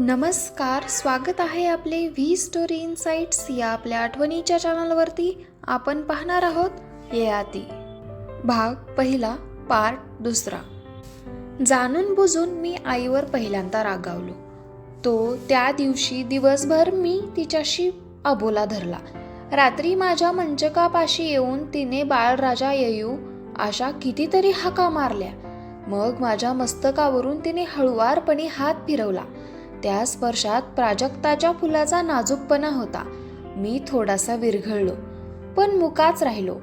नमस्कार स्वागत आहे आपले व्ही स्टोरी इन्साइट्स या आपल्या आठवणीच्या चॅनलवरती आपण पाहणार आहोत ययाती भाग पहिला पार्ट दुसरा. जाणून बुजून मी आईवर पहिल्यांदा रागावलो. तो त्या दिवशी दिवसभर मी तिच्याशी अबोला धरला. रात्री माझ्या मंचकापाशी येऊन तिने बाळराजा येऊ अशा कितीतरी हाका मारल्या. मग माझ्या मस्तकावरून तिने हळुवारपणे हात फिरवला. त्या स्पर्शात प्राजक्ताच्या फुलाचा नाजूकपणा होता. मी थोडासा विरघळलो. पण मुकाच राहिलो.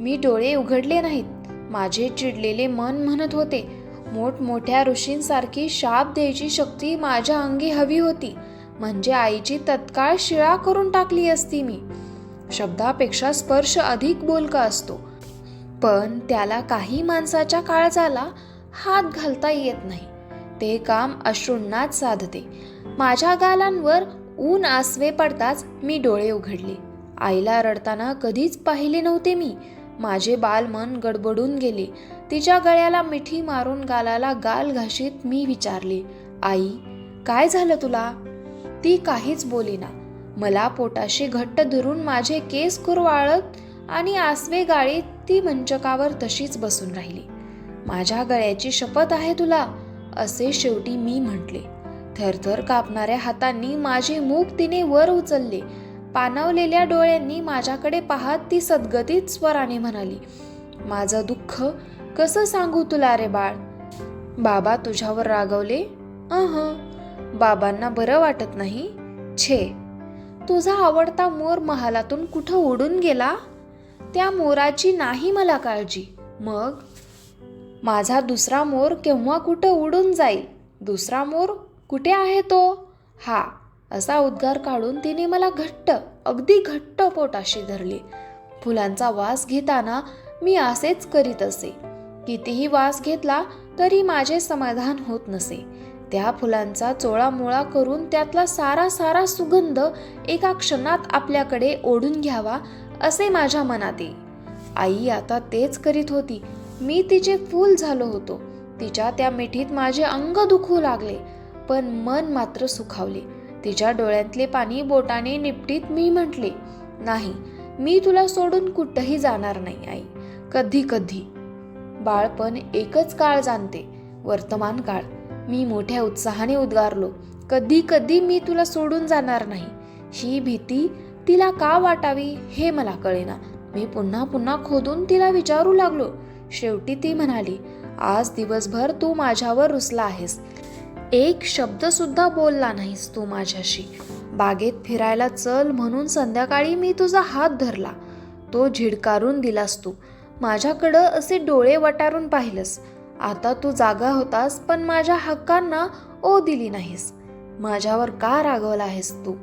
मी डोळे उघडले नाहीत. माझे चिडलेले मन म्हणत होते मोठमोठ्या ऋषींसारखी शाप द्यायची शक्ती माझ्या अंगी हवी होती. म्हणजे आईची तत्काळ शिळा करून टाकली असती मी. शब्दापेक्षा स्पर्श अधिक बोलका असतो. पण त्याला काही माणसाच्या काळजाला हात घालता येत नाही. ते काम अश्रूंनाच साधते. माझ्या गालांवर ऊन आसवे पडताच मी डोळे उघडले. आईला रडताना कधीच पाहिले नव्हते मी. माझे बालमन गडबडून गेले. तिच्या गळ्याला मिठी मारून गालाला गाल घाशीत मी विचारले आई काय झालं तुला? ती काहीच बोलीना मला पोटाशी घट्ट धरून माझे केस कुरवाळत आणि आसवे गाळीत ती मंचकावर तशीच बसून राहिली. माझ्या गळ्याची शपथ आहे तुला. असे शेवटी मी म्हटले. थरथर कापणाऱ्या हातांनी माझे मूग तिने वर उचलले. पानावलेल्या डोळ्यांनी माझ्याकडे पाहत ती सद्गतीत स्वराने म्हणाली माझं दुःख कसं सांगू तुला रे बाळ? बाबा तुझ्यावर रागवले? अह बाबांना बरं वाटत नाही? छे तुझा आवडता मोर महालातून कुठं उडून गेला? त्या मोराची नाही मला काळजी. मग माझा दुसरा मोर केव्हा कुठं उडून जाईल? दुसरा मोर कुठे आहे तो? हा असा उद्गार काढून तिने मला घट्ट अगदी घट्ट पोटाशी धरले. फुलांचा वास घेताना मी असेच करीत असे. कितीही वास घेतला तरी माझे समाधान होत नसे. त्या फुलांचा चोळामोळा करून त्यातला सारा सारा सुगंध एका क्षणात आपल्याकडे ओढून घ्यावा असे माझ्या मनात येई आई आता तेच करीत होती. मी तिचे फूल झालो होतो. तिच्या त्या मिठीत माझे अंग दुखू लागले पण मन मात्र सुखावले. तिच्या डोळ्यातले पाणी बोटाने निपटीत मी म्हटले नाही मी तुला सोडून कुठंही जाणार नाही आई. कधी कधी. बाळपण एकच काळ जाणते वर्तमान काळ. मी मोठ्या उत्साहाने उद्गारलो कधी कधी मी तुला सोडून जाणार नाही. ही भीती तिला का वाटावी हे मला कळेना. मी पुन्हा पुन्हा खोदून तिला विचारू लागलो. शेवटी ती म्हणाली आज दिवसभर तू माझ्यावर रुसला आहेस. एक शब्द सुद्धा बोलला नाहीस तू माझ्याशी. बागेत फिरायला चल म्हणून संध्याकाळी मी तुझा हात धरला. तो झिडकारून दिलास तू. माझ्याकडं असे डोळे वटारून पाहिलंस. आता तू जागा होतास पण माझ्या हक्कांना ओ दिली नाहीस. माझ्यावर का रागवला आहेस तू?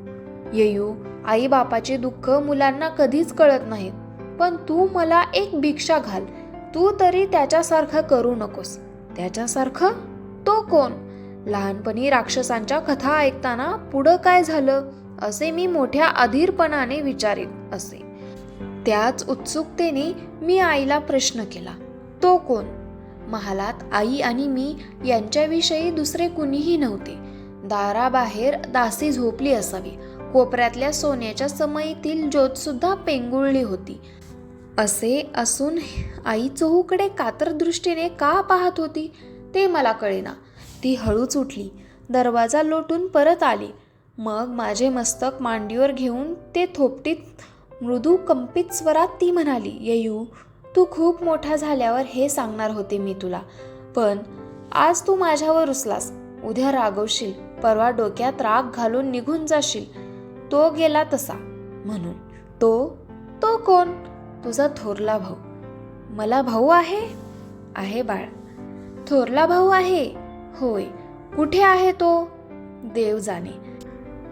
येयू आई बापाचे दुःख मुलांना कधीच कळत नाहीत. पण तू मला एक भिक्षा घाल. तू तरी त्याच्यासारखं करू नकोस. त्याच्यासारखं? तो कोण? लहानपणी राक्षसांच्या कथा ऐकताना पुढं काय झालं असे मी मोठ्या अधीरपणाने विचारित असे. त्याच उत्सुकतेने मी आईला प्रश्न केला तो कोण? महालात आई आणि मी यांच्याविषयी दुसरे कुणीही नव्हते. दाराबाहेर दासी झोपली असावी. कोपऱ्यातल्या सोन्याच्या समयीतील ज्योतसुद्धा पेंगुळली होती. असे असून आई चहूकडे कातर दृष्टीने का पाहत होती ते मला कळेना. ती हळूच उठली दरवाजा लोटून परत आली. मग माझे मस्तक मांडीवर घेऊन ते थोपटीत मृदू कंपित स्वरात ती म्हणाली येयू तू खूप मोठा झाल्यावर हे सांगणार होते मी तुला. पण आज तू माझ्यावर उचलास उद्या रागवशील. परवा डोक्यात राग घालून निघून जाशील. तो गेला तसा. म्हणून तो? तो कोण? तुझा थोरला भाऊ. मला भाऊ आहे? आहे बाळ. थोरला भाऊ आहे? होय. कुठे आहे तो? देव जाणे.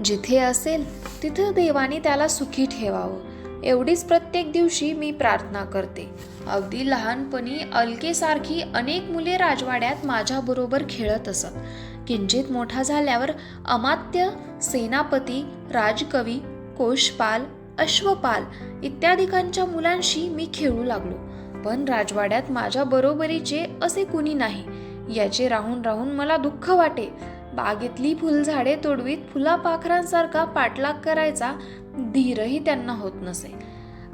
जिथे असेल तिथं देवाने त्याला सुखी ठेवावं. एवढीच प्रत्येक दिवशी मी प्रार्थना करते. अगदी लहानपणी अलकेसारखी अनेक मुले राजवाड्यात माझ्याबरोबर खेळत असत. किंचित मोठा झाल्यावर अमात्य सेनापती राजकवी कोशपाल अश्वपाल इत्यादिकांच्या मुलांशी मी खेळू लागलो. पण राजवाड्यात माझ्या बरोबरीचे असे कुणी नाही. याचे राहून राहून मला दुःख वाटे. बागेतली फुलझाडे तोडवीत फुलापाखरांसारखा पाठलाग करायचा धीरही त्यांना होत नसे.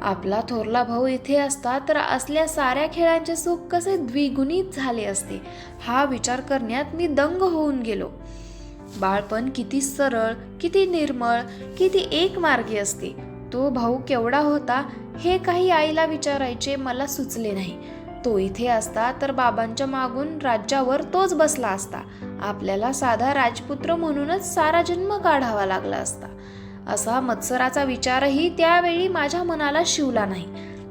आपला थोरला भाऊ इथे असता तर असल्या साऱ्या खेळांचे सुख कसे द्विगुणित झाले असते हा विचार करण्यात मी दंग होऊन गेलो. बाळपण किती सरळ किती निर्मळ किती एक मार्गी असते. तो भाऊ केवढा होता हे काही आईला विचारायचे मला सुचले नाही. तो इथे असता तर बाबांच्या मागून राज्यावर तोच बसला असता. आपल्याला साधा राजपुत्र म्हणूनच सारा जन्म काढावा लागला असता. असा मत्सराचा विचारही त्यावेळी माझ्या मनाला शिवला नाही.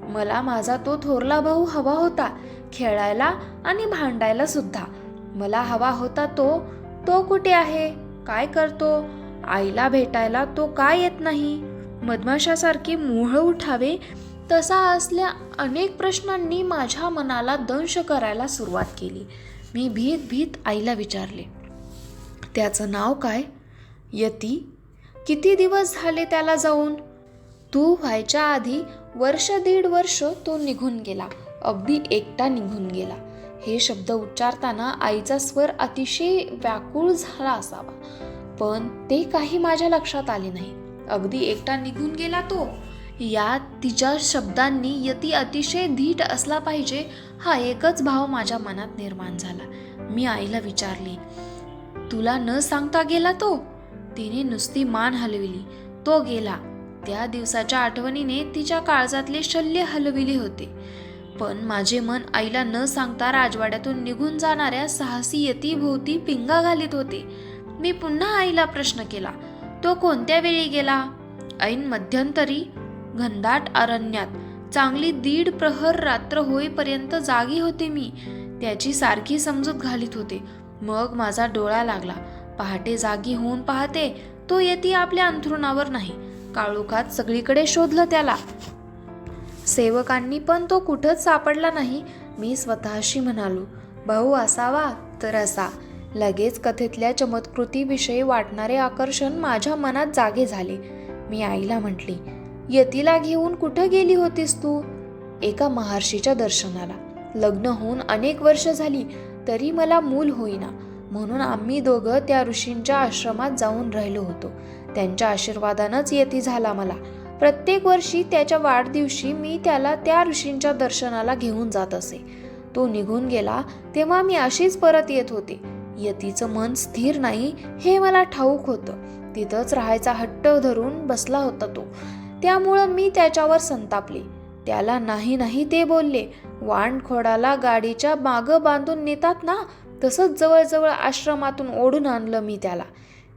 मला माझा तो थोरला भाऊ हवा होता खेळायला आणि भांडायला सुद्धा. मला हवा होता तो तो कुठे आहे? काय करतो? आईला भेटायला तो का येत नाही? मधमाशासारखी मोह उठावे तसा असल्या अनेक प्रश्नांनी माझ्या मनाला दंश करायला सुरुवात केली. मी भीत भीत आईला विचारले त्याचं नाव काय? यती? किती दिवस झाले त्याला जाऊन? तू व्हायच्या आधी वर्ष दीड वर्ष तो निघून गेला अगदी एकटा निघून गेला. हे शब्द उच्चारताना आईचा स्वर अतिशय व्याकुळ झाला असावा पण ते काही माझ्या लक्षात आले नाही. अगदी एकटा निघून गेला तो. या तिच्या शब्दांनी यती अतिशय धीट असला पाहिजे हा एकच भाव माझ्या मनात निर्माण झाला. मी आईला विचारले तुला न सांगता गेला तो? तिने नुसती मान हलविली. तो गेला. त्या दिवसाच्या आठवणीने तिच्या काळजातले शल्य हलविले होते. पण माझे मन आईला न सांगता राजवाड्यातून निघून जाणाऱ्या साहसी यतीभोवती पिंगा घालीत होते. मी पुन्हा आईला प्रश्न केला तो कोणत्या वेळी गेला? ऐन मध्यंतरी घनदाट अरण्यात चांगली दीड प्रहर रात्र होईपर्यंत जागी होते मी. त्याची सारखी समजूत घालीत होते. मग माझा डोळा लागला. पहाटे जागी होऊन पाहते तो येती आपल्या अंथरुणावर नाही. काळोखात सगळीकडे शोधलं त्याला. सेवकांनी पण तो कुठंच सापडला नाही. मी स्वतःशी म्हणालो भाऊ असावा तर असा. लगेच कथेतल्या चमत्कृतीविषयी वाटणारे आकर्षण माझ्या मनात जागे झाले. मी आईला म्हटली यतीला घेऊन कुठं गेली होतीस तू? एका महर्षीच्या दर्शनाला. लग्न होऊन अनेक वर्ष झाली तरी मला मूल होईना. म्हणून आम्ही दोघं त्या ऋषींच्या आश्रमात जाऊन राहिलो होतो. त्यांच्या आशीर्वादानंच यती झाला मला. प्रत्येक वर्षी त्याच्या वाढदिवशी मी त्याला त्या ऋषींच्या दर्शनाला घेऊन जात असे. तो निघून गेला तेव्हा मी अशीच परत येत होते. यतीचं मन स्थिर नाही हे मला ठाऊक होतं. तिथंच राहायचा हट्ट धरून बसला होता तो. त्यामुळं मी त्याच्यावर संतापले. त्याला नाही नाही ते बोलले. वाणखोडाला गाडीच्या मागं बांधून नेतात ना तसंच जवळजवळ आश्रमातून ओढून आणलं मी त्याला.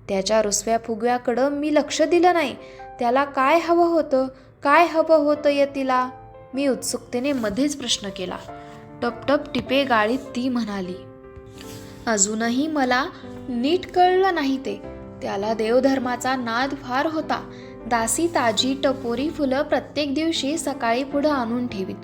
त्याच्या रुसव्या फुगव्याकडं मी लक्ष दिलं नाही. त्याला काय हवं होतं? काय हवं होतं यतीला? मी उत्सुकतेने मध्येच प्रश्न केला. टपटप टिपे गाळीत ती म्हणाली अजूनही मला नीट कळलं नाही ते. त्याला देवधर्माचा नाद फार होता. दासी ताजी टपोरी फुलं प्रत्येक दिवशी सकाळी पुढं आणून ठेवीत.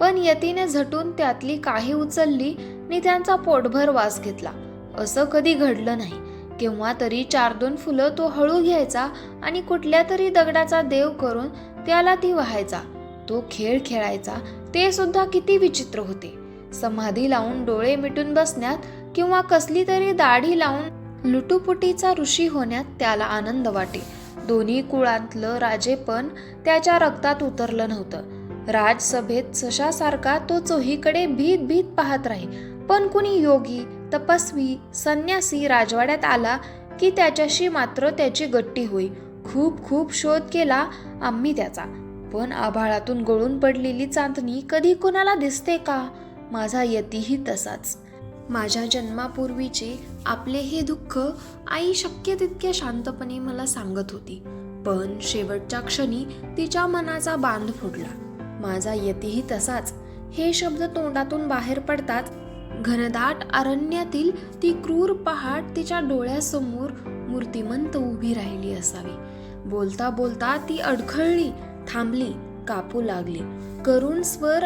पण यतीने झटून त्यातली काही उचलली नि त्यांचा पोटभर वास घेतला. असं कधी घडलं नाही. केव्हा तरी चार दोन फुलं तो हळू घ्यायचा आणि कुठल्या तरी दगडाचा देव करून त्याला ती व्हायचा. तो खेळ खेळायचा ते सुद्धा किती विचित्र होते. समाधी लावून डोळे मिटून बसण्यात किंवा कसली तरी दाढी लावून लुटुपुटीचा ऋषी होण्यात त्याला आनंद वाटे. दोन्ही कुळांतलं राजेपण त्याच्या रक्तात उतरलं नव्हतं. राजसभेत सशासारखा तो चोहीकडे भीत भीत पाहत राही. पण कुणी योगी तपस्वी संन्यासी राजवाड्यात आला की त्याच्याशी मात्र त्याची गट्टी होई. खूप खूप शोध केला आम्ही त्याचा. पण आभाळातून गळून पडलेली चांदणी कधी कोणाला दिसते का? माझा यतीही तसाच. माझ्या जन्मापूर्वीचे आपले हे दुःख आई शक्य तितक्या शांतपणे मला सांगत होती. पण शेवटच्या क्षणी तिच्या मनाचा बांध फुटला. माझा यतीही तसाच. हे शब्द तोंडातून बाहेर पडताच घनदाट अरण्यातील ती क्रूर पहाट तिच्या डोळ्यासमोर मूर्तिमंत उभी राहिली असावी. बोलता बोलता ती अडखळली थांबली कापू लागली. करुण स्वर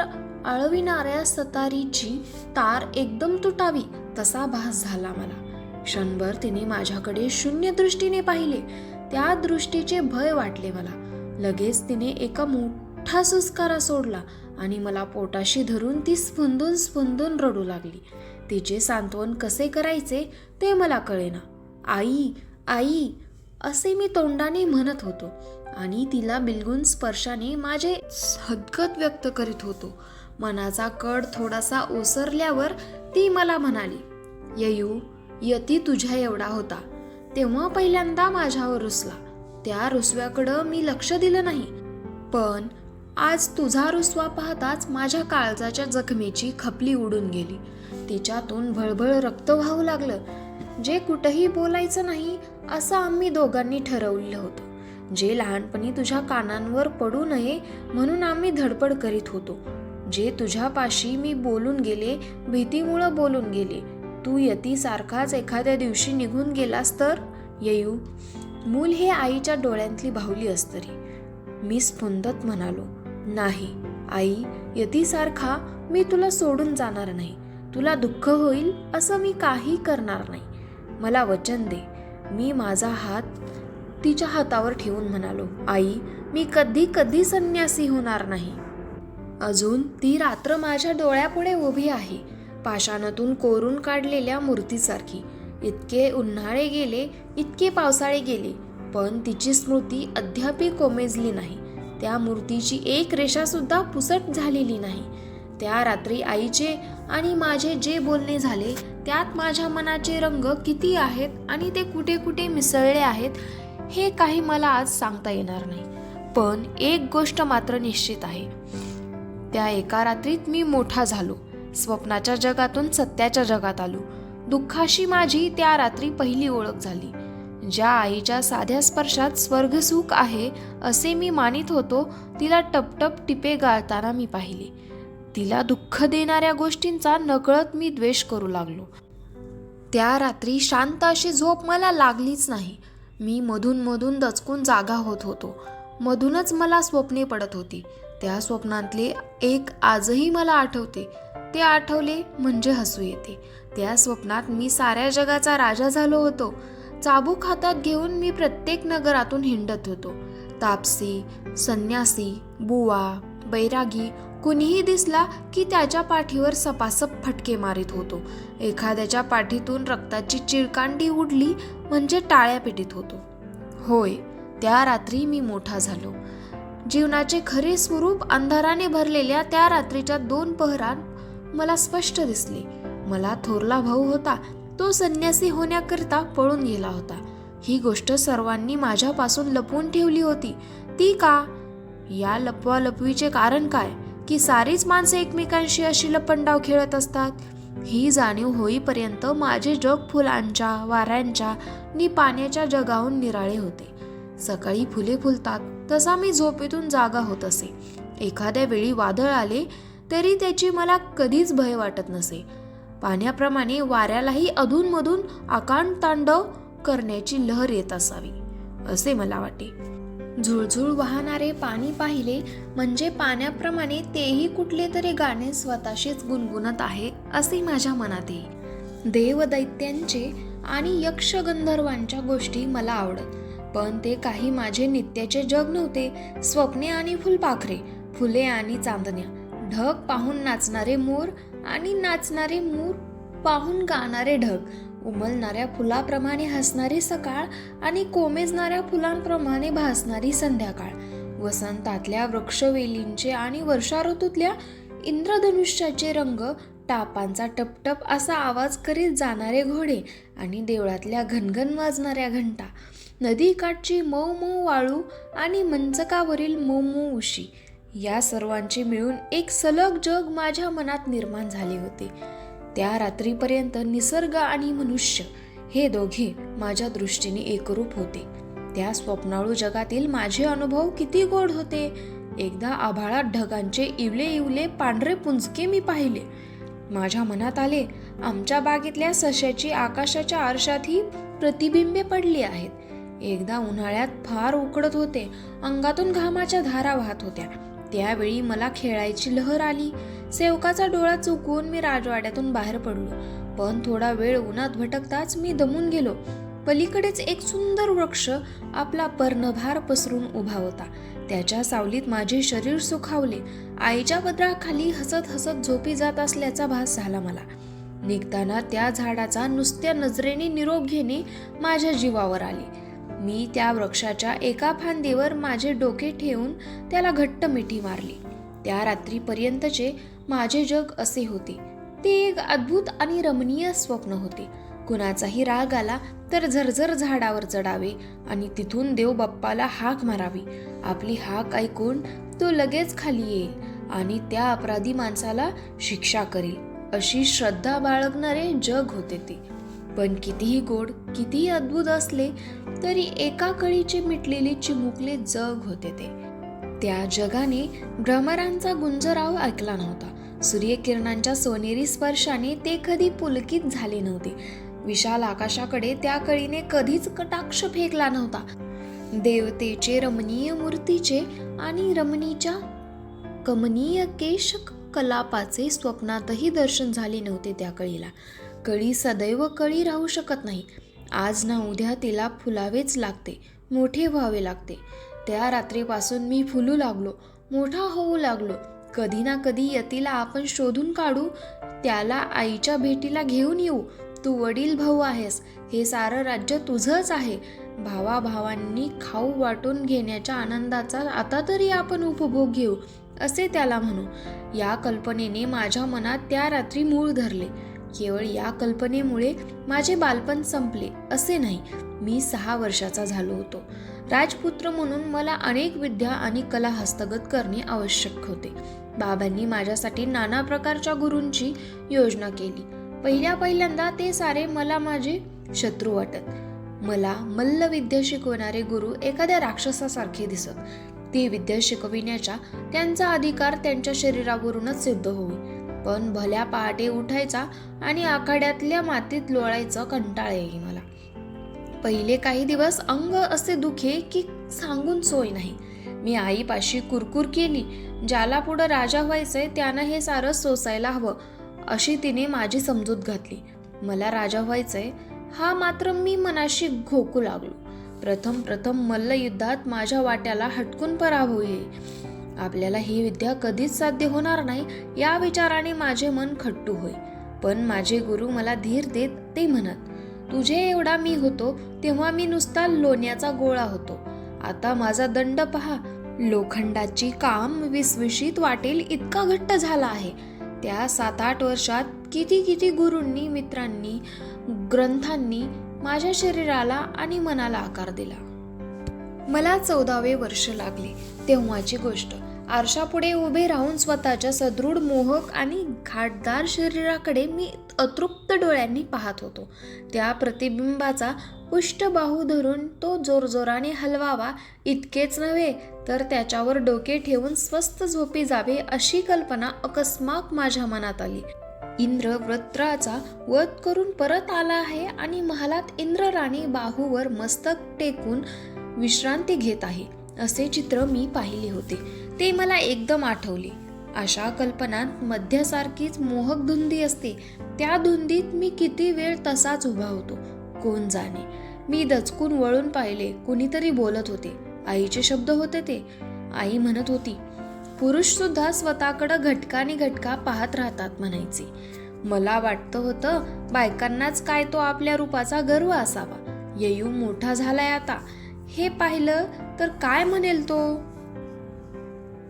आळविणाऱ्या सतारीची तार एकदम तुटावी तसा भास झाला मला. क्षणभर तिने माझ्याकडे शून्य दृष्टीने पाहिले. त्या दृष्टीचे भय वाटले मला. लगेच तिने एका मोठा सुस्कारा सोडला आणि मला पोटाशी धरून ती स्फुंदून स्फुंदून रडू लागली. तिचे सांत्वन कसे करायचे ते मला कळेना. आई आई असे मी तोंडाने म्हणत होतो आणि तिला बिलगून स्पर्शाने माझे हदगत व्यक्त करीत होतो. मनाचा कड थोडासा ओसरल्यावर ती मला म्हणाली ययू यती तुझ्या एवढा होता. तेव्हा पहिल्यांदा माझ्यावर रुसला. त्या रुसव्याकडं मी लक्ष दिलं नाही. पण आज तुझा रुसवा पाहताच माझ्या काळजाच्या जखमेची खपली उडून गेली. तिच्यातून भळभळ रक्त वाहू लागलं. जे कुठंही बोलायचं नाही असं आम्ही दोघांनी ठरवलं होतं. जे लहानपणी तुझ्या कानांवर पडू नये म्हणून आम्ही धडपड करीत होतो. जे तुझ्यापाशी मी बोलून गेले भीतीमुळं बोलून गेले. तू यतीसारखाच एखाद्या दिवशी निघून गेलास तर? येऊ मूल हे आईच्या डोळ्यांतली भावली असतरी. मी स्फुंदत म्हणालो नाही आई यतीसारखा मी तुला सोडून जाणार नाही. तुला दुःख होईल असं मी काही करणार नाही. मला वचन दे. मी माझा हात तिच्या हातावर ठेवून म्हणालो आई मी कधी कधी संन्यासी होणार नाही. अजून ती रात्र माझ्या डोळ्यापुढे उभी आहे. पाषाणातून कोरून काढलेल्या मूर्तीसारखी. इतके उन्हाळे गेले इतके पावसाळे गेले पण तिची स्मृती अद्यापही कोमेजली नाही. त्या मूर्तीची एक रेषा सुद्धा पुसट झालेली नाही. त्या रात्री आईचे आणि माझे जे बोलणे झाले त्यात माझ्या मनाचे रंग किती आहेत आणि ते कुठे कुठे मिसळले आहेत हे काही मला आज सांगता येणार नाही. पण एक गोष्ट मात्र निश्चित आहे. त्या एका रात्रीत मी मोठा झालो. स्वप्नाच्या जगातून सत्याच्या जगात आलो. दुःखाशी माझी त्या रात्री पहिली ओळख झाली. ज्या आईच्या साध्या स्पर्शात स्वर्गसुख आहे असे मी मानित होतो तिला टपटप टिपे गाळताना मी पाहिले. तिला दुःख देणाऱ्या गोष्टींचा नकळत मी द्वेष करू लागलो. त्या रात्री शांत अशी झोप मला लागलीच नाही. मी मधून मधून दचकून जागा होत होतो. मधूनच मला स्वप्ने पडत होती. त्या स्वप्नातले एक आजही मला आठवते. ते आठवले म्हणजे हसू येते. त्या स्वप्नात मी साऱ्या जगाचा राजा झालो होतो. चाबूक हातात घेऊन मी प्रत्येक नगरातून हिंडत होतो. तापसी संन्यासी बुवा बैरागी कुणीही दिसला की त्याच्या पाठीवर सपासप फटके मारित होतो. एखाद्याच्या पाठीतून रक्ताची चिळकांडी उडली म्हणजे टाळ्या पेटीत होतो. होय त्या रात्री मी मोठा झालो. जीवनाचे खरे स्वरूप अंधाराने भरलेल्या त्या रात्रीच्या दोन पहरात मला स्पष्ट दिसले. मला थोरला भाऊ होता. तो संन्यासी होण्याकरिता पळून गेला होता. ही गोष्ट सर्वांनी माझ्यापासून लपवून ठेवली होती. ती का? या लपवालपवीचे कारण काय? की सारीच माणसे एकमेकांशी अशी लपंडाव खेळत असतात. ही जाणीव होईपर्यंत माझे जग फुलांच्या वाऱ्यांच्या नि पाण्याच्या जगाहून निराळे होते. सकाळी फुले फुलतात. तसा मी झोपेतून जागा होत असे. एखाद्या वेळी वादळ आले तरी त्याची मला कधीच भय वाटत नसे. पाण्याप्रमाणे वाऱ्यालाही अधूनमधून आकांड तांडव करण्याची लहर येत असावी असे मला वाटे. झुळझुळ वाहणारे पाणी पाहिले म्हणजे पाण्याप्रमाणे तेही कुठले तरी गाणे स्वतःशीच गुणगुणत आहे असे माझ्या मनात येईल. देवदैत्यांचे आणि यक्षगंधर्वांच्या गोष्टी मला आवडत. पण ते काही माझे नित्याचे जग नव्हते स्वप्ने आणि फुलपाखरे फुले आणि चांदण्या. ढग पाहून नाचणारे मोर आणि नाचणारे मोर पाहून गाणारे ढग. उमलणाऱ्या फुलाप्रमाणे हसणारी सकाळ आणि कोमेजणाऱ्या फुलांप्रमाणे भासणारी संध्याकाळ. वसंतातल्या वृक्षवेलींचे आणि वर्षा ऋतूतल्या इंद्रधनुष्याचे रंग टापांचा टपटप असा आवाज करीत जाणारे घोडे आणि देवळातल्या घनघन वाजणाऱ्या घंटा. नदीकाठची मऊ मऊ वाळू आणि मंचकावरील मऊ मऊ उशी या सर्वांचे मिळून एक सलग जग माझ्या मनात निर्माण झाले होते. त्या रात्रीपर्यंत निसर्ग आणि मनुष्य हे दोघे माझ्या दृष्टीने एकरूप होते. त्या स्वप्नाळू जगातील माझे अनुभव किती गोड होते. एकदा आभाळात ढगांचे इवले इवले पांढरे पुंजके मी पाहिले. माझ्या मनात आले आमच्या बागेतल्या सश्याची आकाशाच्या आरशातही प्रतिबिंबे पडली आहेत. एकदा उन्हाळ्यात फार उकडत होते. अंगातून घामाच्या धारा वाहत होत्या. त्यावेळी मला खेळायची लहर आली. सेवकाचा डोळा चुकवून मी राजवाड्यातून बाहेर पडलो. पण थोडा वेळ उन्हात भटकताच मी दमून गेलो. पलीकडेच एक सुंदर वृक्ष आपला पर्णभार पसरून उभा होता. त्याच्या सावलीत माझे शरीर सुखावले. आईच्या पदराखाली हसत हसत झोपी जात असल्याचा भास झाला मला. निघताना त्या झाडाचा नुसत्या नजरेने निरोप घेणे माझ्या जीवावर आले. मी त्या वृक्षाच्या एका फांदीवर माझे डोके ठेवून त्याला घट्ट मिठी मारली. त्या रात्रीपर्यंतचे माझे जग असे होते. ते एक अद्भुत आणि रमणीय स्वप्न होते. कुणाचाही राग आला तर झरझर झाडावर चढावे आणि तिथून देव बाप्पाला हाक मारावी. आपली हाक ऐकून तो लगेच खाली येईल आणि त्या अपराधी माणसाला शिक्षा करेल. अशी श्रद्धा बाळगणारे जग होते ते. पण कितीही गोड कितीही अद्भुत असले तरी एका कळीचे मिटलेले चिमुकले जग होते ते. त्या जगाने भ्रमरांचा गुंजराव ऐकला नव्हता. सूर्यकिरणांच्या सोनेरी स्पर्शाने ते कधी पुलकित झाले नव्हते. विशाल आकाशाकडे त्या कळीने कधीच कटाक्ष फेकला नव्हता. देवतेचे रमणीय मूर्तीचे आणि रमणीच्या कमनीय केश कलापाचे स्वप्नातही दर्शन झाले नव्हते त्या कळीला. कळी सदैव कळी राहू शकत नाही. आज ना उद्या तिला फुलावेच लागते मोठे व्हावे लागते. त्या रात्रीपासून मी फुलू लागलो मोठा होऊ लागलो. कधी ना कधी यतीला आपण शोधून काढू त्याला आईच्या भेटीला घेऊन येऊ. तू वडील भाऊ आहेस हे सारं राज्य तुझंच आहे. भावा भावांनी खाऊ वाटून घेण्याच्या आनंदाचा आता तरी आपण उपभोग घेऊ. असे त्याला म्हणू. या कल्पनेने माझ्या मनात त्या रात्री मूळ धरले. केवळ या कल्पनेमुळे माझे बालपण संपले असे नाही. मी सहा वर्षाचा झालो होतो. राजपुत्र म्हणून मला अनेक विद्या आणि कला हस्तगत करणे आवश्यक होते. बाबांनी माझ्यासाठी नाना प्रकारच्या गुरूंची योजना केली. पहिल्या पहिल्यांदा ते सारे मला माझे शत्रू वाटत. मला मल्लविद्या शिकवणारे गुरु एखाद्या राक्षसासारखे दिसत. ती विद्या शिकविण्याच्या त्यांचा अधिकार त्यांच्या शरीरावरूनच सिद्ध होई पण भल्या पहाटे उठायचा आणि आखाड्यातल्या मातीत लोळायचं कंटाळ येई मला. पहिले काही दिवस अंग असे दुखे की सांगून सोय नाही. मी आईपाशी कुरकुर केली. ज्याला पुढं राजा व्हायचंय त्यानं हे सारं सोसायला हवं अशी तिने माझी समजूत घातली. मला राजा व्हायचंय हा मात्र मी मनाशी घोकू लागलो. प्रथम प्रथम मल्लयुद्धात माझ्या वाट्याला हटकून पराभव येईल. आपल्याला ही विद्या कधीच साध्य होणार नाही या विचाराने माझे मन खट्टू होय पण माझे गुरु मला धीर देत ते म्हणत तुझे एवढा मी होतो तेव्हा मी नुसता लोण्याचा गोळा होतो. आता माझा दंड पहा. लोखंडाची काम विसविशीत वाटेल इतका घट्ट झाला आहे. त्या सात आठ वर्षात किती किती गुरूंनी मित्रांनी ग्रंथांनी माझ्या शरीराला आणि मनाला आकार दिला. मला चौदावे वर्ष लागले. तेव्हाची गोष्ट. आरशापुढे उभे राहून स्वतःच्या सदृढ मोहक आणि घाटदार शरीराकडे मी अतृप्त डोळ्यांनी पाहत होतो. त्या प्रतिबिंबाचा पुष्टबाहू धरून तो जोरजोराने हलवावा इतकेच नव्हे तर त्याच्यावर डोके ठेवून स्वस्त झोपी जावे अशी कल्पना अकस्मात माझ्या मनात आली. इंद्र वृत्राचा वध करून परत आला आहे आणि महालात इंद्रराणी बाहूवर मस्तक टेकून विश्रांती घेत आहे. असे चित्र मी पाहिले होते. ते मला एकदम आठवले. अशा कल्पनात मध्यसारखीच मोहक धुंदी असते. त्या धुंदीत मी किती वेळ तसाच उभा होतो. कोण जाणे? मी दचकून वळून पाहिले. कुणीतरी बोलत होते. आईचे शब्द होते ते. आई म्हणत होती पुरुष सुद्धा स्वतःकडं घटकाने घटका पाहत राहतात म्हणायचे. मला वाटतं होतं बायकांनाच काय तो आपल्या रूपाचा गर्व असावा. येयू मोठा झालाय आता. हे पाहिलं तर काय म्हणेल तो?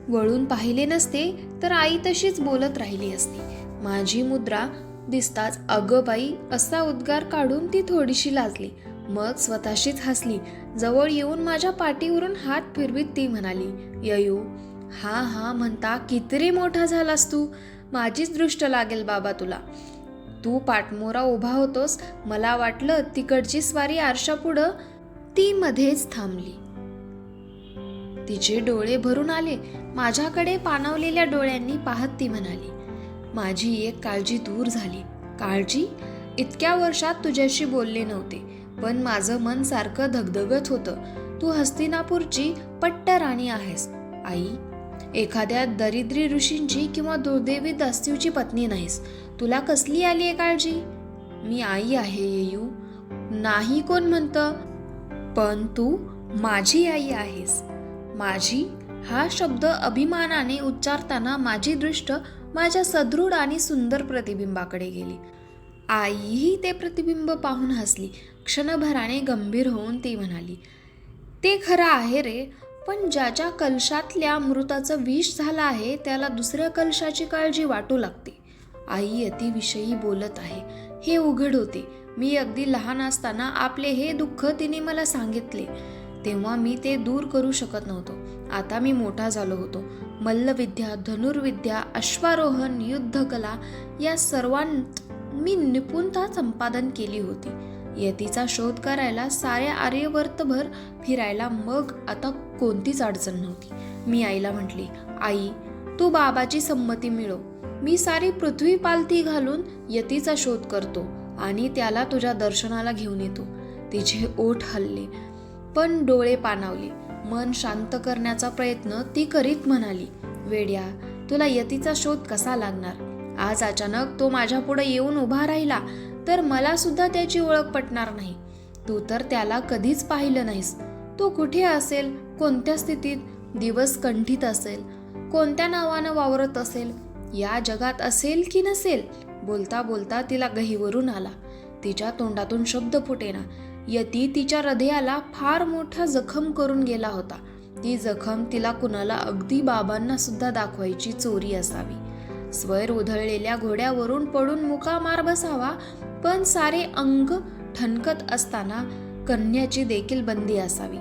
वळून पाहिले नसते तर आई तशीच बोलत राहिली असती. माझी मुद्रा दिसताच अगं बाई असा उद्गार काढून ती थोडीशी लाजली. मग स्वतःशीच हसली. जवळ येऊन माझ्या पाठीवरून हात फिरवीत ती म्हणाली ययू हा हा म्हणता कितीरी मोठा झालास तू? माझीच दृष्ट लागेल बाबा तुला. तू पाठमोरा उभा होतोस. मला वाटलं तिकडची स्वारी आरशापुढं ती मध्येच थांबली. तिचे डोळे भरून आले. माझ्याकडे पाणवलेल्या डोळ्यांनी पाहत ती म्हणाली माझी एक काळजी दूर झाली. काळजी? इतक्या वर्षात तुझ्याशी बोलले नव्हते पण माझं मन सारखं धगधगत होतं. तू हस्तिनापूरची पट्ट राणी आहेस. आई एखाद्या दरिद्री ऋषींची किंवा दुर्दैवी दास्तीवची पत्नी नाहीस. तुला कसली आली आहे काळजी? मी आई आहे येयू. नाही कोण म्हणतं? पण तू माझी आई आहेस. माझी हा शब्द अभिमानाने उच्चारताना माझी दृष्ट माझ्या सदृढ आणि सुंदर प्रतिबिंबाकडे गेली. आईही ते प्रतिबिंब पाहून हसली. क्षणभराने गंभीर होऊन ती म्हणाली ते खरं आहे रे पण ज्या ज्या कलशातल्या अमृताचं विष झालं आहे त्याला दुसऱ्या कलशाची काळजी वाटू लागते. आई अतिविषयी बोलत आहे हे उघड होते. मी अगदी लहान असताना आपले हे दुःख तिने मला सांगितले. तेव्हा मी ते दूर करू शकत नव्हतो. आता मी मोठा झालो होतो. मल्लविद्या धनुर्विद्या अश्वारोहण युद्धकला या सर्वांत मी निपुणता संपादन केली होती. यतीचा शोध करायला साऱ्या आर्यवर्तभर फिरायला मग आता कोणतीच अडचण नव्हती. मी आईला म्हटली आई तू बाबाची संमती मिळव. मी सारी पृथ्वी पालथी घालून यतीचा शोध करतो आणि त्याला तुझ्या दर्शनाला घेऊन येतो. तिचे ओठ हल्ले पण डोळे पाणावले. मन शांत करण्याचा प्रयत्न ती करीत म्हणाली वेड्या तुला यतीचा शोध कसा लागणार? आज अचानक तो माझ्या पुढे येऊन उभा राहिला. तर मलासुद्धा त्याची ओळख पटणार नाही. तू तर त्याला कधीच पाहिलं नाहीस. तो कुठे असेल कोणत्या स्थितीत दिवस कंठीत असेल कोणत्या नावानं वावरत असेल या जगात असेल की नसेल बोलता बोलता तिला गहीवरून आला. तिच्या तोंडातून शब्द फुटेना. यती तिच्या हृदयाला फार मोठा जखम करून गेला होता. ती जखम तिला कुणाला अगदी बाबांना सुद्धा दाखवायची चोरी असावी. स्वैर उधळलेल्या घोड्यावरून पडून मुकामार बसावा पण सारे अंग ठणकत असताना कन्याची देखील बंदी असावी.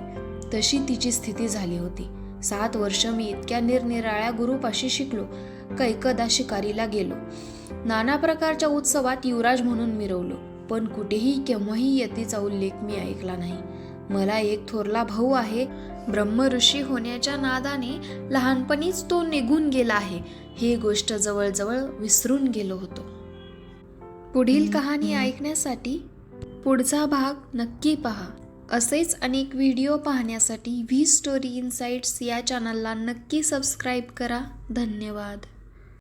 तशी तिची स्थिती झाली होती. सात वर्ष मी इतक्या निरनिराळ्या गुरुपाशी शिकलो कैकदा शिकारीला गेलो. नाना प्रकारच्या उत्सवात युवराज म्हणून मिरवलो पण कुठेही केव्हाही यतीचा उल्लेख मी ऐकला नाही. मला एक थोरला भाऊ आहे ब्रह्म ऋषी होण्याच्या नादाने लहानपणीच तो निघून गेला आहे. ही गोष्ट जवळजवळ विसरून गेलो होतो. पुढील कहाणी ऐकण्यासाठी पुढचा भाग नक्की पहा. असेच अनेक व्हिडिओ पाहण्यासाठी व्ही स्टोरी इनसाइट्स या चॅनलला नक्की सबस्क्राईब करा. धन्यवाद.